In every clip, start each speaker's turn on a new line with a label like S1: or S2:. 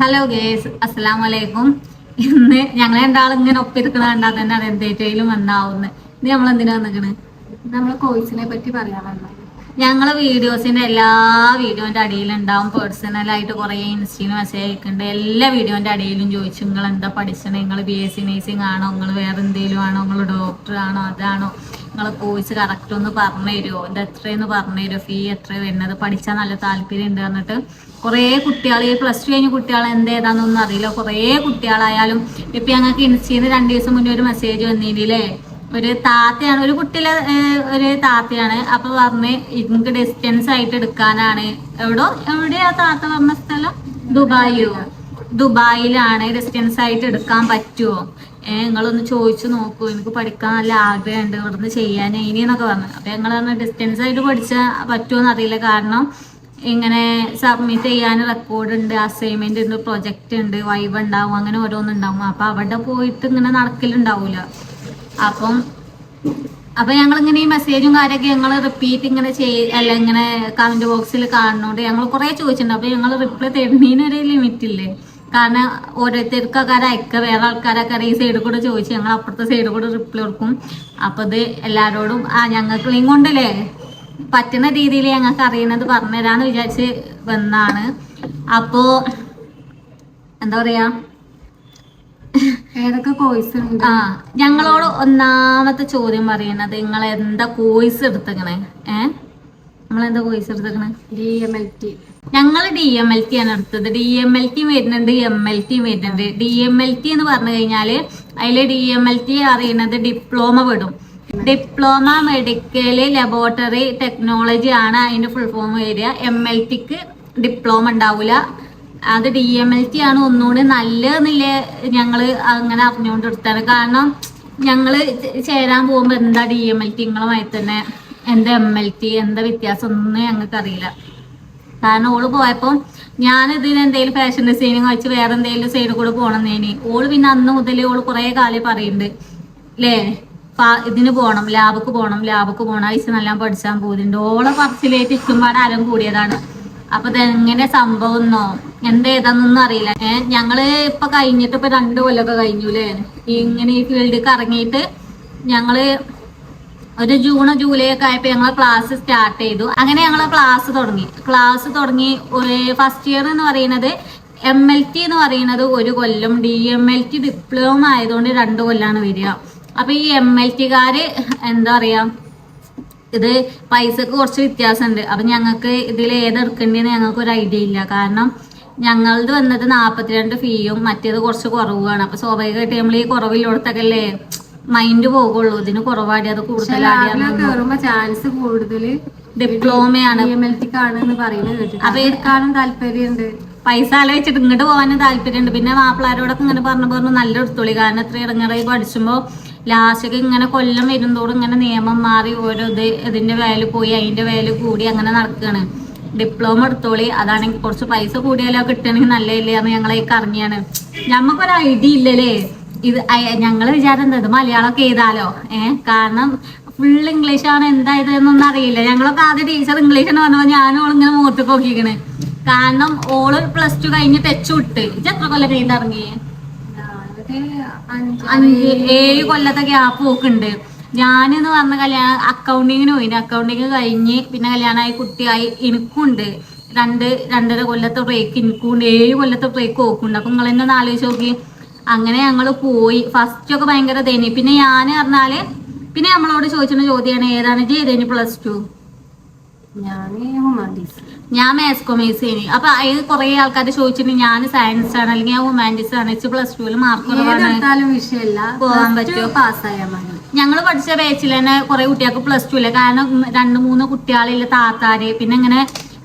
S1: Hello guys അസ്സലാം വലൈക്കും ഇന്ന് ഞങ്ങൾ രണ്ടാളും ഇങ്ങനെ ഒപ്പിരിക്കണ കണ്ടാൽ തന്നെ അത് എന്തേറ്റയിലും വന്നാവുന്നു. ഇത് നമ്മൾ എന്തിനാ വന്നിക്കണ്?
S2: നമ്മൾ കോഴ്സിനെ പറ്റി പറയാനുള്ളത്
S1: ഞങ്ങളെ വീഡിയോസിന്റെ എല്ലാ വീഡിയോന്റെ അടിയിലുണ്ടാവും. പേഴ്സണലായിട്ട് കുറേ ഇൻസ്റ്റീന് മെസ്സേജ് അയക്കുന്നുണ്ട് എല്ലാ വീഡിയോന്റെ അടിയിലും ചോദിച്ചു. നിങ്ങൾ എന്താ പഠിച്ചത്? നിങ്ങൾ ബി എസ് സി നേഴ്സിംഗ് ആണോ? നിങ്ങൾ വേറെ എന്തെങ്കിലും ആണോ? നിങ്ങൾ ഡോക്ടർ ആണോ? അതാണോ? നിങ്ങൾ കോഴ്സ് കറക്റ്റ് ഒന്ന് പറഞ്ഞു തരുമോ ഇത് എത്രയെന്ന് പറഞ്ഞു തരുമോ ഫീ എത്ര വരുന്നത്? പഠിച്ചാൽ നല്ല താല്പര്യം ഉണ്ട് എന്നിട്ട് കുറേ കുട്ടികൾ ഈ പ്ലസ് ടു കഴിഞ്ഞ കുട്ടികൾ എന്ത് ഏതാണെന്നൊന്നും അറിയില്ല. കുറേ കുട്ടികളായാലും ഇപ്പം ഞങ്ങൾക്ക് ഇൻസ്റ്റീന്ന് രണ്ട് ദിവസം മുന്നേ ഒരു മെസ്സേജ് വന്നില്ലേ ഒരു താത്തയാണ് ഒരു കുട്ടിയിലെ ഒരു താത്തയാണ്. അപ്പൊ പറഞ്ഞ് നമുക്ക് ഡിസ്റ്റൻസ് ആയിട്ട് എടുക്കാനാണ്. എവിടോ എവിടെയാ താത്ത പറഞ്ഞ സ്ഥലം? ദുബായിയോ? ദുബായിലാണ് ഡിസ്റ്റൻസ് ആയിട്ട് എടുക്കാൻ പറ്റുമോ നിങ്ങളൊന്ന് ചോദിച്ചു നോക്കൂ. എനിക്ക് പഠിക്കാൻ നല്ല ആഗ്രഹമുണ്ട്. ഇവിടുന്ന് ചെയ്യാൻ ഇനി എന്നൊക്കെ പറഞ്ഞു. അപ്പൊ ഞങ്ങൾ പറഞ്ഞു ഡിസ്റ്റൻസ് ആയിട്ട് പഠിച്ചാൽ പറ്റുമോ അറിയില്ല. കാരണം ഇങ്ങനെ സബ്മിറ്റ് ചെയ്യാൻ റെക്കോർഡ് ഉണ്ട് അസൈൻമെന്റ് ഉണ്ട് പ്രൊജക്റ്റ് ഉണ്ട് വൈവ് ഉണ്ടാവും അങ്ങനെ ഓരോന്നും ഉണ്ടാവും. അപ്പൊ അവിടെ പോയിട്ട് ഇങ്ങനെ നടക്കലുണ്ടാവൂല. അപ്പം അപ്പൊ ഞങ്ങൾ ഇങ്ങനെ ഈ മെസ്സേജും കാര്യമൊക്കെ ഞങ്ങൾ റിപ്പീറ്റ് ഇങ്ങനെ ചെയ് അല്ല ഇങ്ങനെ കമന്റ് ബോക്സിൽ കാണുന്നോണ്ട് ഞങ്ങൾ കുറെ ചോദിച്ചിട്ടുണ്ട്. അപ്പൊ ഞങ്ങൾ റിപ്ലൈ തരുന്നതിനൊരു ലിമിറ്റ് ഇല്ലേ? കാരണം ഓരോരുത്തർക്കൊക്കെ അയക്കുക വേറെ ആൾക്കാരൊക്കെ ഈ സൈഡിൽ കൂടെ ചോദിച്ചു ഞങ്ങൾ അപ്പുറത്തെ സൈഡിൽ കൂടെ റിപ്ലൈ കൊടുക്കും. അപ്പൊ ഇത് എല്ലാരോടും ആ ഞങ്ങൾക്ക് ലിങ്ക് കൊണ്ടല്ലേ? പറ്റുന്ന രീതിയിൽ ഞങ്ങൾക്ക് അറിയുന്നത് പറഞ്ഞുതരാന്ന് വിചാരിച്ച് വന്നാണ്. അപ്പോ എന്താ പറയാ?
S2: ഏതൊക്കെ കോഴ്സ് ഉണ്ട്?
S1: ആ ഞങ്ങളോട് ഒന്നാമത്തെ ചോദ്യം പറയുന്നത് നിങ്ങൾ എന്താ കോഴ്സ് എടുത്തേക്കണേ? ഏ? നമ്മൾ എന്താ കോഴ്സ് എടുത്തേക്കണേ?
S2: ഡി എം എൽ ടി
S1: ഞങ്ങൾ ഡി എം എൽ ടി ആണ് എടുത്തത് ഡി എം എൽ ടി വരുന്നുണ്ട് എം എൽ ടി വരുന്നുണ്ട്. ഡി എം എൽ ടി എന്ന് പറഞ്ഞു കഴിഞ്ഞാൽ അതിൽ ഡി എം എൽ ടി അറിയുന്നത് ഡിപ്ലോമ വിടും. ഡിപ്ലോമ മെഡിക്കൽ ലബോറട്ടറി ടെക്നോളജി ആണ് അതിന്റെ ഫുൾ ഫോം വരിക. എം എൽ ടിക്ക് ഡിപ്ലോമ ഉണ്ടാവില്ല അത് ഡി എം എൽ ടി ആണ് ഒന്നുകൂടി നല്ലതെന്നില്ല ഞങ്ങൾ അങ്ങനെ അറിഞ്ഞുകൊണ്ട് എടുത്താണ് കാരണം ഞങ്ങൾ ചേരാൻ പോകുമ്പോൾ എന്താ ഡി എം എൽ ടി നിങ്ങളുമായി തന്നെ? എന്താ എം എൽ ടി എന്താ വ്യത്യാസം? ഒന്നും ഞങ്ങൾക്ക് അറിയില്ല കാരണം ഓൾ പോയപ്പോ ഞാൻ ഇതിന് എന്തെങ്കിലും ഫാഷൻ ഡിസൈനിങ് വെച്ച് വേറെ എന്തെങ്കിലും സൈഡിൽ കൂടെ പോകണമെന്നേനി ഓൾ പിന്നെ അന്ന് മുതൽ ഓൾ കുറെ കാലം പറയുന്നുണ്ട് അല്ലേ ഇതിന് പോകണം ലാബക്ക് പോകണം ലാബക്ക് പോണം. ഐസ് നല്ല പഠിച്ചാൻ പോകുന്നുണ്ട് ഓളെ പറച്ചിലേക്ക് ഇഷ്ടംപാട് അരം കൂടിയതാണ്. അപ്പൊ ഇതെങ്ങനെ സംഭവം എന്നോ? എന്താ അറിയില്ല. ഏഹ് ഞങ്ങൾ ഇപ്പൊ കഴിഞ്ഞിട്ട് ഇപ്പൊ രണ്ടു കൊല്ലമൊക്കെ കഴിഞ്ഞു അല്ലേ ഇങ്ങനെ ഈ ഫീൽഡിൽ ഇറങ്ങിയിട്ട് ഞങ്ങൾ ഒരു ജൂൺ ജൂലൈ ഒക്കെ ആയപ്പോ ഞങ്ങൾ ക്ലാസ് സ്റ്റാർട്ട് ചെയ്തു. അങ്ങനെ ഞങ്ങൾ ക്ലാസ് തുടങ്ങി. ക്ലാസ് തുടങ്ങി ഫസ്റ്റ് ഇയർ എന്ന് പറയുന്നത് എം എൽ ടി എന്ന് പറയുന്നത് ഒരു കൊല്ലം. D M L T diploma ആയതുകൊണ്ട് രണ്ട് കൊല്ലാണ് വരിക. അപ്പൊ ഈ എം എൽ ടിക്കാര് എന്താ പറയാ ഇത് പൈസക്ക് കുറച്ച് വ്യത്യാസമുണ്ട് അപ്പൊ ഞങ്ങൾക്ക് ഇതിൽ ഏതെടുക്കേണ്ടതെന്ന് ഞങ്ങൾക്ക് ഒരു ഐഡിയ ഇല്ല. കാരണം ഞങ്ങളത് വന്നത് നാൽപ്പത്തിരണ്ട് ഫീയും മറ്റേത് കുറച്ച് കുറവുമാണ്. അപ്പൊ സ്വാഭാവികമായിട്ട് നമ്മൾ ഈ കുറവില്ലോടത്തൊക്കെ മൈൻഡ് പോകുള്ളൂ. ഇതിന് കുറവാടി അത് കൂടുതലാടി
S2: ചാൻസ് കൂടുതൽ
S1: ഡിപ്ലോമയാണ് അപ്പൊ
S2: എടുക്കാനും താല്പര്യമുണ്ട്
S1: പൈസ ആലോചിച്ചിട്ട് ഇങ്ങോട്ട് പോകാനും താല്പര്യമുണ്ട് പിന്നെ മാപ്പിളാരോടൊക്കെ ഇങ്ങനെ പറഞ്ഞു പറഞ്ഞു നല്ല എടുത്തോളി. കാരണം ഇത്ര ഇറങ്ങറായി പഠിച്ചുമ്പോ ലാസ്റ്റൊക്കെ ഇങ്ങനെ കൊല്ലം വരുന്നതോടും ഇങ്ങനെ നിയമം മാറി ഓരോ ഇത് ഇതിന്റെ വേല പോയി അതിന്റെ വേല കൂടി അങ്ങനെ നടക്കുകയാണ് ഡിപ്ലോമ എടുത്തോളി. അതാണെങ്കിൽ കുറച്ച് പൈസ കൂടിയാലോ കിട്ടണമെങ്കിൽ നല്ലതല്ലേ എന്ന് ഞങ്ങളെ കറങ്ങിയാണ് ഞമ്മക്കൊരു ഐഡിയ ഇല്ലല്ലേ? ഇത് ഞങ്ങൾ വിചാരം എന്താ ഇത് മലയാളമൊക്കെ എഴുതാലോ. ഏഹ് കാരണം ഫുൾ ഇംഗ്ലീഷ് ആണ്. എന്താ ഇതെന്നൊന്നും അറിയില്ല. ഞങ്ങളൊക്കെ ആദ്യം ടീച്ചർ ഇംഗ്ലീഷ് എന്ന് പറഞ്ഞപ്പോൾ ഞാനും ഓളിങ്ങനെ മുഖത്ത് നോക്കിക്കണ് കാരണം ഓൾ പ്ലസ് ടു കഴിഞ്ഞ് ടച്ച് വിട്ട്. ഇത് എത്ര കൊല്ലം
S2: അഞ്ച്
S1: ഏഴ് കൊല്ലത്തെ ഗ്യാപ്പ് നോക്കുന്നുണ്ട് ഞാനെന്ന് പറഞ്ഞ കല്യാണം അക്കൗണ്ടിങ്ങിന് പോയി അക്കൗണ്ടിങ് കഴിഞ്ഞ് പിന്നെ കല്യാണമായി കുട്ടിയായി എനിക്കുണ്ട്. രണ്ട് രണ്ടര കൊല്ലത്തെ ബ്രേക്ക് എനിക്കുണ്ട്. ഏഴ് കൊല്ലത്തെ ബ്രേക്ക് ഓക്കുണ്ട്. അപ്പൊ നിങ്ങൾ എന്നെ ആലോചിച്ച് നോക്കി. അങ്ങനെ ഞങ്ങൾ പോയി. ഫസ്റ്റ് ഒക്കെ ഭയങ്കര തേനി പിന്നെ ഞാൻ പറഞ്ഞാൽ പിന്നെ നമ്മളോട് ചോദിച്ചിരുന്ന ചോദ്യമാണ് ഏതാണ് ജി ഏതേനി പ്ലസ് ടു ഞാൻ മാത്സ് കൊമേഴ്സ് ചെയ്യുന്നു അപ്പൊ അതിൽ കുറെ ആൾക്കാർ ചോദിച്ചിട്ട് ഞാൻ സയൻസ് ആണ് അല്ലെങ്കിൽ ഞാൻ ഹ്യൂമാനിറ്റീസ് ആണ്. ഇച്ച് പ്ലസ് ടുവിൽ മാർക്ക് പോകാൻ പറ്റുമോ?
S2: പാസ്സായാൽ മതി.
S1: ഞങ്ങൾ പഠിച്ച ബാച്ചിൽ തന്നെ കുറെ കുട്ടികൾക്ക് പ്ലസ് ടു ഇല്ല. കാരണം രണ്ട് മൂന്ന് കുട്ടികളില്ല താത്താര്. പിന്നെ ഇങ്ങനെ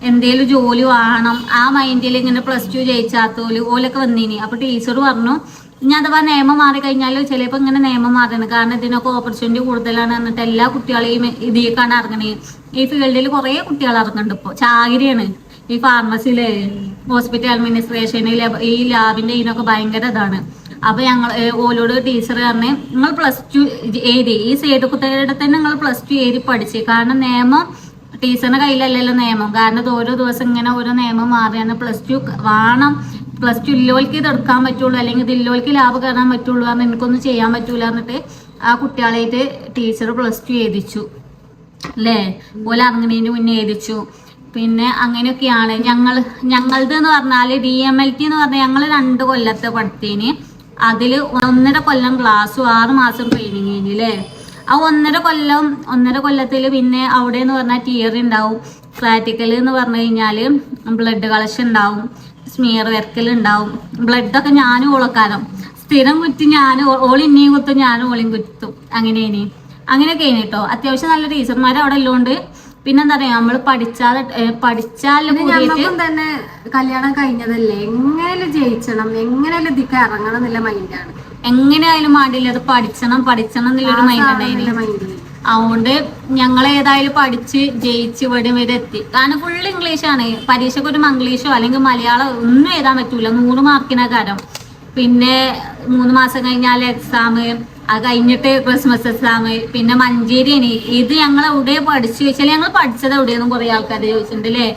S1: എന്തേലും ജോലി വേണം. ആ മൈൻഡിൽ ഇങ്ങനെ പ്ലസ് ടു ജയിച്ചാത്തോൽ ഓലൊക്കെ വന്നീനി. അപ്പൊ ടീച്ചർ പറഞ്ഞു ഇനി അഥവാ നിയമം മാറി കഴിഞ്ഞാൽ ചിലപ്പോൾ ഇങ്ങനെ നിയമം മാറണം കാരണം ഇതിനൊക്കെ ഓപ്പർച്യൂണിറ്റി കൂടുതലാണ് എന്നിട്ട് എല്ലാ കുട്ടികളെയും ഇതിലേക്കാണ് ഇറങ്ങണേ. ഈ ഫീൽഡിൽ കുറേ കുട്ടികൾ ഇറങ്ങുന്നുണ്ട് ഇപ്പോൾ ചാകിരിയാണ്. ഈ ഫാർമസിയിൽ ഹോസ്പിറ്റൽ അഡ്മിനിസ്ട്രേഷൻ ഈ ലാബിന്റെ ഇതിനൊക്കെ ഭയങ്കര ഇതാണ്. അപ്പൊ ഞങ്ങൾ ഓലോട് ടീച്ചർ പറഞ്ഞ് നിങ്ങൾ പ്ലസ് ടു എഴുതി. ഈ സൈഡ് കുട്ടികളുടെ തന്നെ നിങ്ങൾ പ്ലസ് ടു എഴുതി പഠിച്ചു. കാരണം നിയമം ടീച്ചറിന്റെ കയ്യിലല്ലല്ലോ നിയമം. കാരണം ഓരോ ദിവസം ഇങ്ങനെ ഓരോ നിയമം മാറിയാണ്. പ്ലസ് ടു വേണം പ്ലസ് ടു ഇല്ലോൽക്ക് ഇത് എടുക്കാൻ പറ്റുള്ളൂ അല്ലെങ്കിൽ ഇത് ഇല്ലോൽക്ക് ലാഭം കയറാൻ പറ്റുള്ളൂ കാരണം എനിക്കൊന്നും ചെയ്യാൻ പറ്റൂല എന്നിട്ട് ആ കുട്ടികളായിട്ട് ടീച്ചർ പ്ലസ് ടു എഴുതിച്ചു. അല്ലേ പോലെ ഇറങ്ങുന്നതിന് മുന്നേ എഴുതിച്ചു. പിന്നെ അങ്ങനെയൊക്കെയാണ്. ഞങ്ങൾ ഞങ്ങളുടെ എന്ന് പറഞ്ഞാൽ ഡി എം എൽ ടി എന്ന് പറഞ്ഞാൽ ഞങ്ങൾ രണ്ട് കൊല്ലത്തെ പഠിത്തീന്. അതിൽ ഒന്നര കൊല്ലം ക്ലാസ്സും ആറ് മാസം ട്രെയിനിങ് അല്ലേ ആ ഒന്നര കൊല്ലം ഒന്നര കൊല്ലത്തിൽ പിന്നെ അവിടെ എന്ന് പറഞ്ഞാൽ തിയറി ഉണ്ടാവും. പ്രാക്ടിക്കൽ എന്ന് പറഞ്ഞു കഴിഞ്ഞാൽ ബ്ലഡ് കളക്ഷൻ ഉണ്ടാവും. സ്മിയർ വെർക്കൽ ഉണ്ടാവും ബ്ലഡൊക്കെ ഞാനും ഓളക്കാരം സ്ഥിരം കുറ്റി ഞാനും ഓളിന്നീ ഇനിയും കുത്തും ഞാനും ഓളിയും കുത്തും. ഇനി അങ്ങനെയൊക്കെ കേട്ടോ അത്യാവശ്യം നല്ല ടീച്ചർമാർ അവിടെ ഉള്ളതുകൊണ്ട് പിന്നെന്താ പറയാ നമ്മൾ പഠിച്ചാൽ
S2: പഠിച്ചാലും തന്നെ കല്യാണം കഴിഞ്ഞതല്ലേ? എങ്ങനെയാലും ജയിച്ചണം. എങ്ങനെയാലും ഇതിക്ക് ഇറങ്ങണം എന്നുള്ള മൈൻഡാണ്
S1: എങ്ങനെയായാലും വേണ്ടില്ല അത് പഠിച്ചണം പഠിച്ചണം എന്നുള്ളൊരു മൈൻഡാണ് ഉണ്ടായിരുന്നു
S2: മൈൻഡ്
S1: അതുകൊണ്ട് ഞങ്ങൾ ഏതായാലും പഠിച്ച് ജയിച്ച് ഇവിടെ വരെ എത്തി. കാരണം ഫുൾ ഇംഗ്ലീഷാണ് പരീക്ഷയ്ക്ക് ഒരു മംഗ്ലീഷോ അല്ലെങ്കിൽ മലയാളം ഒന്നും എഴുതാൻ പറ്റൂല. നൂറ് മാർക്കിനാ കാരം പിന്നെ മൂന്ന് മാസം കഴിഞ്ഞാൽ എക്സാം അത് കഴിഞ്ഞിട്ട് ക്രിസ്മസ് എക്സാം പിന്നെ മഞ്ചേരിയാണ്. ഇത് ഞങ്ങൾ എവിടെ പഠിച്ചു ചോദിച്ചാൽ ഞങ്ങൾ പഠിച്ചത് എവിടെയെന്നും കുറെ ആൾക്കാർ ചോദിച്ചിട്ടുണ്ട് അല്ലേ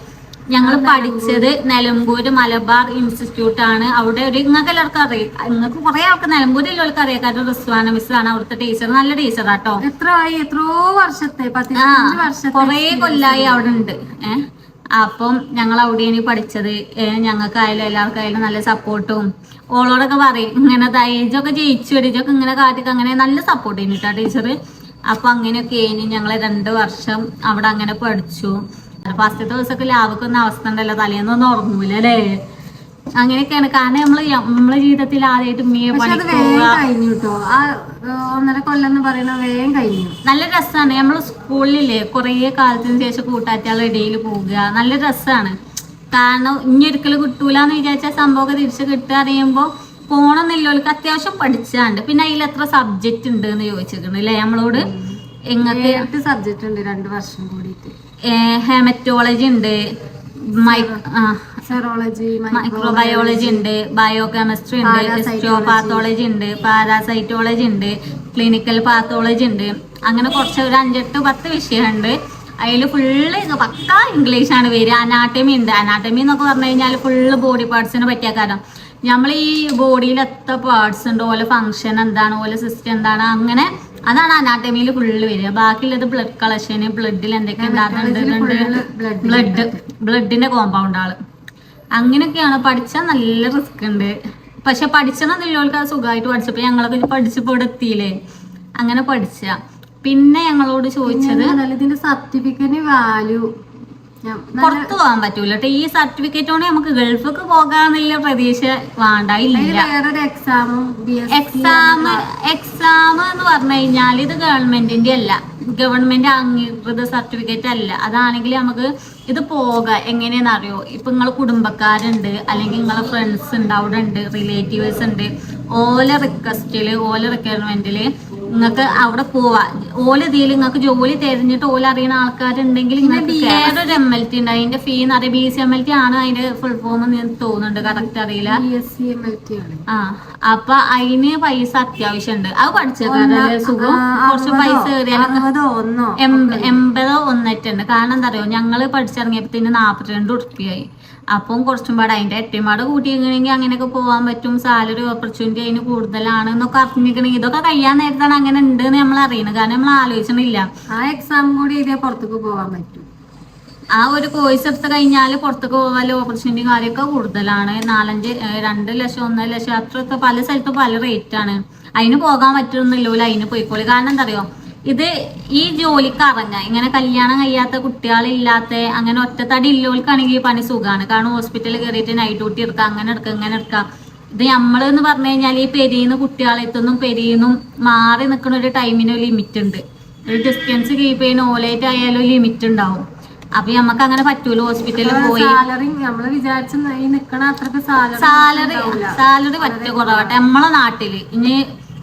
S1: ഞങ്ങൾ പഠിച്ചത് നിലമ്പൂര് മലബാർ ഇൻസ്റ്റിറ്റ്യൂട്ട് ആണ്. അവിടെ ഒരു നിങ്ങൾക്ക് എല്ലാവർക്കും അറിയാം നിങ്ങൾക്ക് കുറെ ആൾക്ക് നിലമ്പൂരിൽ എല്ലാവർക്കും അറിയാം. കാരണം റിസ്വാന മിസ് ആണ് അവിടുത്തെ ടീച്ചർ. നല്ല ടീച്ചർ ആട്ടോ
S2: എത്ര ആയി എത്രയോ വർഷത്തെ വർഷത്തെ
S1: കൊറേ കൊല്ലായി അവിടെ ഉണ്ട്. ഏഹ് അപ്പം ഞങ്ങൾ അവിടെയാണ് പഠിച്ചത്. ഏഹ് ഞങ്ങൾക്കായാലും എല്ലാവർക്കായാലും നല്ല സപ്പോർട്ടും ഓളോടൊക്കെ പറയും ഇങ്ങനെ തയ്യച്ചൊക്കെ ജയിച്ചു വരിച്ചൊക്കെ ഇങ്ങനെ കാട്ടിക്ക് അങ്ങനെ നല്ല സപ്പോർട്ട് ചെയ്യുന്നു കേട്ടോ ടീച്ചർ അപ്പൊ അങ്ങനെയൊക്കെ കഴിഞ്ഞ് ഞങ്ങൾ രണ്ട് വർഷം അവിടെ അങ്ങനെ പഠിച്ചു. ഫസ്റ്റ് ദിവസമൊക്കെ ലാഭക്കുന്ന അവസ്ഥ ഉണ്ടല്ലോ തലേന്നൊന്നും ഉറങ്ങൂല അല്ലേ അങ്ങനെയൊക്കെയാണ്. കാരണം നമ്മൾ നമ്മളെ ജീവിതത്തിൽ ആദ്യമായിട്ട് ഉമ്മയെ
S2: കഴിഞ്ഞു കേട്ടോ ആ ഒന്നര കൊല്ലം എന്ന് പറയുന്ന വേഗം കഴിഞ്ഞു.
S1: നല്ല രസമാണ് നമ്മൾ സ്കൂളിലില്ലേ കുറേ കാലത്തിന് ശേഷം കൂട്ടാറ്റാളുടെ ഇടയിൽ പോവുക. നല്ല രസമാണ് കാരണം ഇനി ഒരിക്കലും കിട്ടൂല എന്ന് വിചാരിച്ച സംഭവമൊക്കെ തിരിച്ച് കിട്ടുക അറിയുമ്പോൾ പോണമെന്നില്ലവർക്ക് അത്യാവശ്യം പഠിച്ചാണ്ട്. പിന്നെ അതിൽ എത്ര സബ്ജക്റ്റ് ഉണ്ട് എന്ന് ചോദിച്ചിട്ടുണ്ട് അല്ലേ നമ്മളോട് എങ്ങനെ
S2: സബ്ജക്ട് സബ്ജക്റ്റ് ഉണ്ട് രണ്ട് വർഷം കൂടിയിട്ട്.
S1: ഹെമറ്റോളജി ഉണ്ട്
S2: സെറോളജി
S1: മൈക്രോബയോളജി ഉണ്ട് ബയോ കെമിസ്ട്രി ഉണ്ട് ഹിസ്റ്റോപാത്തോളജി ഉണ്ട് പാരാസൈറ്റോളജി ഉണ്ട് ക്ലിനിക്കൽ പാത്തോളജി ഉണ്ട്. അങ്ങനെ കുറച്ച് ഒരു അഞ്ചെട്ട് പത്ത് വിഷയമുണ്ട്. അതിൽ ഫുള്ള് പക്ക ഇംഗ്ലീഷാണ് വരിക അനാട്ടമി ഉണ്ട്. അനാട്ടമി എന്നൊക്കെ പറഞ്ഞു കഴിഞ്ഞാൽ ഫുള്ള് ബോഡി പാർട്സിന് പറ്റിയ കാരണം. നമ്മൾ ഈ ബോഡിയിൽ എത്ര പാർട്സ് ഉണ്ട്. ഓലെ ഫങ്ഷൻ എന്താണ്? ഓലെ സിസ്റ്റം എന്താണ്? അങ്ങനെ അതാണ് അനാട്ടമിയിൽ ഫുള്ള് വരിക. ബാക്കിയുള്ളത് ബ്ലഡ് കളക്ഷന് ബ്ലഡിൽ എന്തൊക്കെ ഉണ്ടാകുന്നുണ്ട് ബ്ലഡ് ബ്ലഡിന്റെ കോമ്പൗണ്ട് ആൾ. അങ്ങനെയൊക്കെയാണ്. പഠിച്ചാൽ നല്ല റിസ്ക് ഉണ്ട്. പക്ഷെ പഠിച്ചണമെന്നില്ലോൾക്ക് അത് സുഖമായിട്ട് പഠിച്ചപ്പോ ഞങ്ങളൊക്കെ പഠിച്ചപ്പോ ഇവിടെ എത്തിയില്ലേ? അങ്ങനെ പഠിച്ച. പിന്നെ ഞങ്ങളോട് ചോദിച്ചത്
S2: ഇതിന്റെ സർട്ടിഫിക്കറ്റിന് വാല്യൂ
S1: പുറത്തു പോകാൻ പറ്റൂല കേട്ടോ ഈ സർട്ടിഫിക്കറ്റ് കൊണ്ട് നമുക്ക് ഗൾഫിക്ക് പോകാന്നുള്ള പ്രതീക്ഷ വേണ്ട ഇല്ല
S2: വേറൊരു എക്സാമും ബി എസ്
S1: എക്സാം എക്സാം എന്ന് പറഞ്ഞു കഴിഞ്ഞാൽ ഇത് ഗവൺമെന്റിന്റെ അല്ല. ഗവൺമെന്റ് അംഗീകൃത സർട്ടിഫിക്കറ്റ് അല്ല. അതാണെങ്കിൽ നമുക്ക് ഇത് പോകാം. എങ്ങനെയാണെന്ന് അറിയോ? ഇപ്പൊ നിങ്ങളെ കുടുംബക്കാരുണ്ട്. അല്ലെങ്കിൽ നിങ്ങളെ ഫ്രണ്ട്സ് ഉണ്ട്. അവിടെ ഉണ്ട്. റിലേറ്റീവ്സ് ഉണ്ട്. ഓല റിക്വസ്റ്റിൽ ഓല റിക്വയർമെന്റിൽ നിങ്ങൾക്ക് അവിടെ പോവാ. ഓല ഇതിൽ നിങ്ങൾക്ക് ജോലി തിരഞ്ഞിട്ട് ഓല അറിയുന്ന ആൾക്കാരുണ്ടെങ്കിൽ വേറൊരു എം എൽ ടി ഉണ്ട്. അതിന്റെ ഫീ എന്ന് അറിയാം B C M L T ആണ് അതിന്റെ ഫുൾ ഫോം എന്ന് തോന്നുന്നുണ്ട്. കറക്റ്റ് അറിയില്ല. ആ അപ്പൊ അതിന് പൈസ അത്യാവശ്യമുണ്ട്. അത് സുഖം. കുറച്ച് പൈസ
S2: ഒന്നോ
S1: എൺപതോ ഒന്നിട്ടുണ്ട് കാരണം എന്താ അറിയോ? ഞങ്ങൾ പഠിച്ചിറങ്ങിയപ്പോ നാപ്പത്തിരണ്ട് ഉറുപ്പിയായി. അപ്പം കുറച്ചും പാടെ അതിന്റെ എട്ടിമാട് കൂട്ടിയിരിക്കണമെങ്കിൽ അങ്ങനെയൊക്കെ പോകാൻ പറ്റും. സാലറി ഓപ്പർച്യൂണിറ്റി അതിന് കൂടുതലാണ് എന്നൊക്കെ അറിഞ്ഞിരിക്കണെങ്കിൽ ഇതൊക്കെ കഴിയാൻ നേരത്താണ് അങ്ങനെ ഉണ്ട് എന്ന് നമ്മൾ അറിയുന്നത്. കാരണം നമ്മൾ ആലോചിച്ചിട്ടില്ല
S2: ആ എക്സാം കൂടി എഴുതിയാൽ പുറത്തേക്ക് പോകാൻ പറ്റും.
S1: ആ ഒരു കോഴ്സ് എടുത്ത് കഴിഞ്ഞാൽ പുറത്തേക്ക് പോകാനുള്ള ഓപ്പർച്യൂണിറ്റി കാര്യമൊക്കെ കൂടുതലാണ്. നാലഞ്ച് രണ്ട് ലക്ഷം ഒന്നര ലക്ഷം അത്രയൊക്കെ പല സ്ഥലത്തും പല റേറ്റ് ആണ്. അതിന് പോകാൻ പറ്റുന്നില്ല അതിന് പോയിക്കോളി. കാരണം എന്താ അറിയോ? ഇത് ഈ ജോലിക്ക് ഇറങ്ങാം ഇങ്ങനെ കല്യാണം കഴിയാത്ത കുട്ടികളില്ലാത്ത അങ്ങനെ ഒറ്റത്തടി ഇല്ലോൽക്കാണെങ്കിൽ പണി സുഖമാണ് കാരണം ഹോസ്പിറ്റലിൽ കയറിയിട്ട് നൈറ്റ് ഡ്യൂട്ടി എടുക്കാം അങ്ങനെ എടുക്കാം ഇങ്ങനെ എടുക്കാം. ഇത് നമ്മൾ എന്ന് പറഞ്ഞു കഴിഞ്ഞാൽ ഈ പെരിയുന്ന കുട്ടികളെത്തുന്നും പെരിയുന്നും മാറി നിൽക്കുന്ന ഒരു ടൈമിന് ലിമിറ്റ് ഉണ്ട്. ഒരു ഡിസ്റ്റൻസ് കീപ്പ് ചെയ്യുന്ന ഓലേറ്റ് ആയാലും ലിമിറ്റ് ഉണ്ടാവും. അപ്പൊ നമുക്ക് അങ്ങനെ പറ്റൂല ഹോസ്പിറ്റലിൽ പോയി.
S2: സാലറി നമ്മൾ വിചാരിച്ച സാലറി
S1: സാലറി പറ്റ കുറവട്ടെ. നമ്മളെ നാട്ടിൽ ഇനി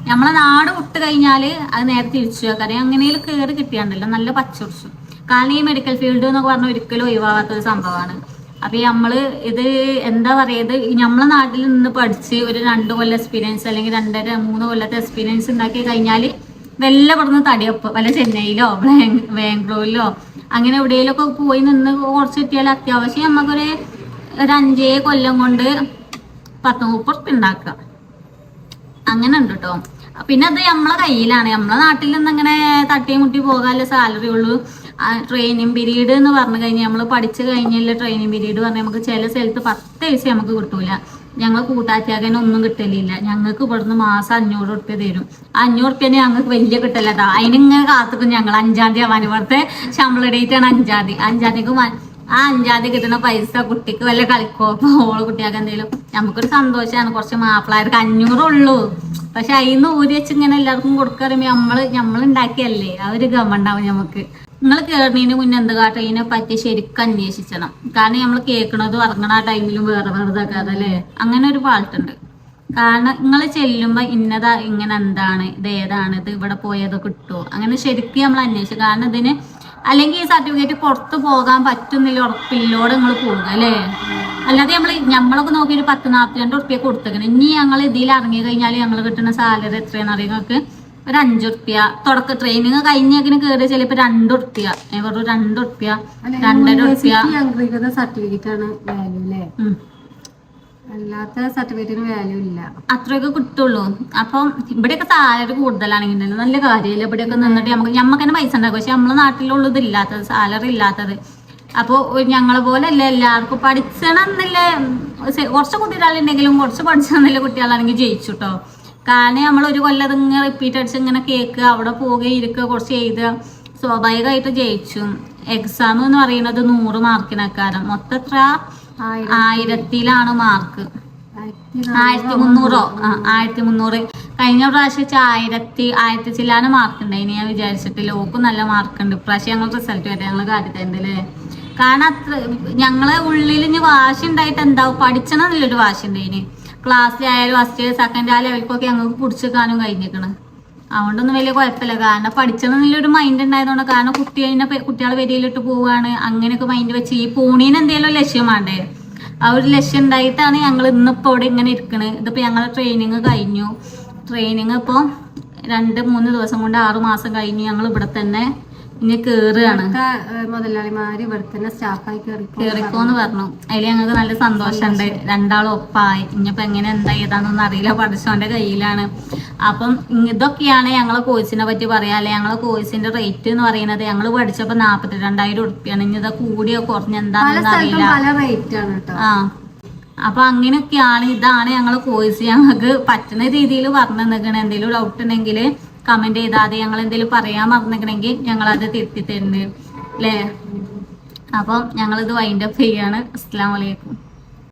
S1: നമ്മളെ നാട് വിട്ട് കഴിഞ്ഞാൽ അത് നേരെ തിരിച്ചു വെക്കാം. അങ്ങനെയും കയറി കിട്ടിയാണ്ടല്ലോ നല്ല പച്ചുറിച്ചു കാരണം ഈ മെഡിക്കൽ ഫീൽഡ് എന്നൊക്കെ പറഞ്ഞ ഒരിക്കലും ഒഴിവാകാത്ത ഒരു സംഭവമാണ് അപ്പൊ നമ്മൾ ഇത് എന്താ പറയുന്നത് നമ്മളെ നാട്ടിൽ നിന്ന് പഠിച്ച് ഒരു രണ്ട് കൊല്ലം എക്സ്പീരിയൻസ് അല്ലെങ്കിൽ രണ്ടര മൂന്ന് കൊല്ലത്തെ എക്സ്പീരിയൻസ് ഉണ്ടാക്കി കഴിഞ്ഞാൽ വെല്ല പെടുന്ന തടിയപ്പ് വല്ല ചെന്നൈയിലോ ബാംഗ്ലൂരിലോ അങ്ങനെ എവിടെയെങ്കിലുമൊക്കെ പോയി നിന്ന് കുറച്ച് കിട്ടിയാൽ അത്യാവശ്യം നമുക്കൊരു ഒരു അഞ്ചേ കൊല്ലം കൊണ്ട് പത്ത് മുപ്പത് ഉണ്ടാക്കുക. അങ്ങനെ ഉണ്ട് കേട്ടോ പിന്നെ അത് നമ്മളെ കയ്യിലാണ്. നമ്മളെ നാട്ടിൽ നിന്ന് അങ്ങനെ തട്ടി മുട്ടി പോകാനുള്ള സാലറി ഉള്ളൂ. ട്രെയിനിങ് പീരീഡ് എന്ന് പറഞ്ഞു കഴിഞ്ഞാൽ നമ്മൾ പഠിച്ചു കഴിഞ്ഞുള്ള ട്രെയിനിങ് പീരീഡ് പറഞ്ഞാൽ നമുക്ക് ചില സ്ഥലത്ത് പത്ത് ദിവസം നമുക്ക് കിട്ടൂല. ഞങ്ങൾ കൂട്ടാറ്റാകനെ ഒന്നും കിട്ടലില്ല. ഞങ്ങൾക്ക് ഇവിടുന്ന് മാസം അഞ്ഞൂറ് ഉറുപ്പ്യ തരും. അഞ്ഞൂറ് തന്നെ ഞങ്ങൾക്ക് വലിയ കിട്ടലതാ അതിനിങ്ങനെ കാത്തുക്കും ഞങ്ങൾ അഞ്ചാം തീയതി ഇവിടുത്തെ ശമ്പള ഡേറ്റ് ആണ് അഞ്ചാം തീയതി. അഞ്ചാം തീയതിക്ക് ആ അഞ്ചാം തീയതി കിട്ടുന്ന പൈസ കുട്ടിക്ക് വല്ല കളിക്കോ? ഓൾ കുട്ടിയാക്ക എന്തെങ്കിലും നമുക്കൊരു സന്തോഷമാണ് കുറച്ച് മാപ്പിളാർക്ക് അഞ്ഞൂറുള്ളൂ. പക്ഷെ അതിന്ന് ഊരി വെച്ച് ഇങ്ങനെ എല്ലാവർക്കും കൊടുക്കറിയുമ്പോ നമ്മൾ നമ്മൾ ഉണ്ടാക്കിയല്ലേ ആ ഒരു ഗമുണ്ടാവും നമുക്ക്. നിങ്ങൾ കയറുന്നതിന് മുന്നേ എന്ത് കാട്ടും? ഇതിനെ പറ്റി ശരിക്കും അന്വേഷിച്ചണം. കാരണം നമ്മൾ കേൾക്കണതും ഇറങ്ങണ ടൈമിലും വേറെ വേറെ അല്ലേ അങ്ങനെ ഒരു പാട്ടുണ്ട് കാരണം നിങ്ങൾ ചെല്ലുമ്പോൾ ഇന്നതാ ഇങ്ങനെ എന്താണ്? ഇത് ഏതാണ്? ഇത് ഇവിടെ പോയത് കിട്ടുമോ അങ്ങനെ ശരിക്കും നമ്മൾ അന്വേഷിച്ചു. കാരണം ഇതിന് അല്ലെങ്കിൽ ഈ സർട്ടിഫിക്കറ്റ് പുറത്ത് പോകാൻ പറ്റുന്നില്ല ഉറപ്പില്ലോടെ നിങ്ങൾ പോകുക അല്ലേ? അല്ലാതെ നമ്മൾ നമ്മളൊക്കെ നോക്കി ഒരു പത്ത് നാൽപ്പത്തി രണ്ട് ഉറുപ്പ്യ കൊടുത്തേക്കണം. ഇനി ഞങ്ങൾ ഇതിൽ ഇറങ്ങി കഴിഞ്ഞാൽ ഞങ്ങൾ കിട്ടുന്ന സാലറി എത്രയാണെന്ന് അറിയാം നിങ്ങൾക്ക് ഒരു അഞ്ചു ഉറുപ്പ്യ. തുടക്ക ട്രെയിനിങ് കഴിഞ്ഞേക്കിന് കയറി ചിലപ്പോ രണ്ടുറുപ്യ വെറും രണ്ട് ഉറുപ്പ്യ. രണ്ടര
S2: സർട്ടിഫിക്കറ്റ് ആണ് വാല്യൂ അല്ലേ. അല്ലാത്ത സർട്ടിഫിക്കറ്റിന് വാല്യൂ ഇല്ല.
S1: അത്രയൊക്കെ കിട്ടുള്ളൂ. അപ്പം ഇവിടെയൊക്കെ സാലറി കൂടുതലാണെങ്കിൽ നല്ല കാര്യമില്ല? ഇവിടെയൊക്കെ നിന്നിട്ട് നമുക്ക് നമ്മക്ക് തന്നെ പൈസ ഉണ്ടാക്കും. പക്ഷെ നമ്മളെ നാട്ടിലുള്ളത് ഇല്ലാത്തത് സാലറി ഇല്ലാത്തത്. അപ്പോൾ ഞങ്ങളെ പോലെ അല്ല എല്ലാവർക്കും പഠിച്ചണം എന്നില്ല കുറച്ച് കുട്ടികളുണ്ടെങ്കിലും കുറച്ച് പഠിച്ചെന്നില്ല കുട്ടികളാണെങ്കിൽ ജയിച്ചു കേട്ടോ കാരണം നമ്മൾ ഒരു കൊല്ലം ഇങ്ങനെ റിപ്പീറ്റ് അടിച്ച് ഇങ്ങനെ കേൾക്കുക അവിടെ പോവുക ഇരിക്കുക കുറച്ച് എഴുതുക. സ്വാഭാവികമായിട്ട് ജയിച്ചു. എക്സാം എന്ന് പറയുന്നത് നൂറ് മാർക്കിനക്കാരം മൊത്തം എത്ര? ആയിരത്തിലാണ് മാർക്ക്.
S2: ആയിരത്തി
S1: മുന്നൂറോ ആ ആയിരത്തി മുന്നൂറ് കഴിഞ്ഞ പ്രാവശ്യം വെച്ചാൽ ആയിരത്തി ആയിരത്തി ചില്ലാന മാർക്ക് ഉണ്ടായിന് ഞാൻ വിചാരിച്ചിട്ട് ലോക്കും നല്ല മാർക്ക് ഉണ്ട്. ഇപ്രാവശ്യം ഞങ്ങൾ റിസൾട്ട് വരെ ഞങ്ങൾ കാട്ടിത്തരുന്നുണ്ട് കാരണം അത്ര ഞങ്ങളെ ഉള്ളിൽ ഇനി വാശി ഉണ്ടായിട്ട് എന്താവും പഠിച്ചണം എന്നുള്ളൊരു വാശി ഉണ്ടായിന് ക്ലാസ്സിലായാലും ഫസ്റ്റ് സെക്കൻഡ് ആ ലെവലിക്കൊക്കെ ഞങ്ങൾക്ക് പിടിച്ചെടുക്കാനും കഴിഞ്ഞിരിക്കണ്. അതുകൊണ്ടൊന്നും വലിയ കുഴപ്പമില്ല. കാരണം പഠിച്ചതെന്നുള്ള ഒരു മൈൻഡ് ഉണ്ടായതുകൊണ്ട് കാരണം കുട്ടീനെ കുട്ടികളെ വരിയിലിട്ട് പോവാണ്. അങ്ങനെയൊക്കെ മൈൻഡ് വെച്ച്. ഈ പോണീന് എന്തെങ്കിലും ലക്ഷ്യം വേണ്ടേ? ആ ഒരു ലക്ഷ്യം ഉണ്ടായിട്ടാണ് ഞങ്ങൾ ഇന്നിപ്പോൾ ഇവിടെ ഇങ്ങനെ ഇരിക്കണത് ഇതിപ്പോൾ ഞങ്ങളുടെ ട്രെയിനിങ് കഴിഞ്ഞു. ട്രെയിനിങ് ഇപ്പോൾ രണ്ട് മൂന്ന് ദിവസം കൊണ്ട് ആറ് മാസം കഴിഞ്ഞു ഞങ്ങൾ ഇവിടെ തന്നെ ഇനി
S2: കേറുകയാണ്. മുതലാളിമാര് ഇവിടെ തന്നെ സ്റ്റാഫായി
S1: കേറിക്കോന്ന് പറഞ്ഞു. അതിൽ ഞങ്ങൾക്ക് നല്ല സന്തോഷമുണ്ട്. രണ്ടാളും ഒപ്പായി. ഇനിയിപ്പോ എങ്ങനെ എന്താ ഏതാണെന്നൊന്നും അറിയില്ല. പഠിച്ചോന്റെ കയ്യിലാണ്. അപ്പം ഇതൊക്കെയാണ് ഞങ്ങളെ കോഴ്സിനെ പറ്റി പറയാ. അല്ലെ ഞങ്ങളെ കോഴ്സിന്റെ റേറ്റ് എന്ന് പറയുന്നത് ഞങ്ങൾ പഠിച്ചപ്പോ നാപ്പത്തി രണ്ടായിരം ഉറുപ്പിയാണ്. ഇനി ഇതൊക്കെ കൂടിയോ കുറഞ്ഞ എന്താണെന്ന് അറിയില്ല. ആ. അപ്പൊ അങ്ങനെയൊക്കെയാണ് ഇതാണ് ഞങ്ങളെ കോഴ്സ് ഞങ്ങൾക്ക് പറ്റുന്ന രീതിയിൽ പറഞ്ഞു തന്നിക്കണേ എന്തെങ്കിലും ഡൗട്ട് ഉണ്ടെങ്കിൽ കമന്റ് ചെയ്താൽ ഞങ്ങൾ എന്തെങ്കിലും പറയാൻ മറന്നിക്കണമെങ്കിൽ ഞങ്ങൾ അത് തിരുത്തി തരുന്നുണ്ട് അല്ലേ അപ്പം ഞങ്ങളിത് വൈൻഡപ്പ് ചെയ്യാണ്. അസ്സാം വലൈക്കും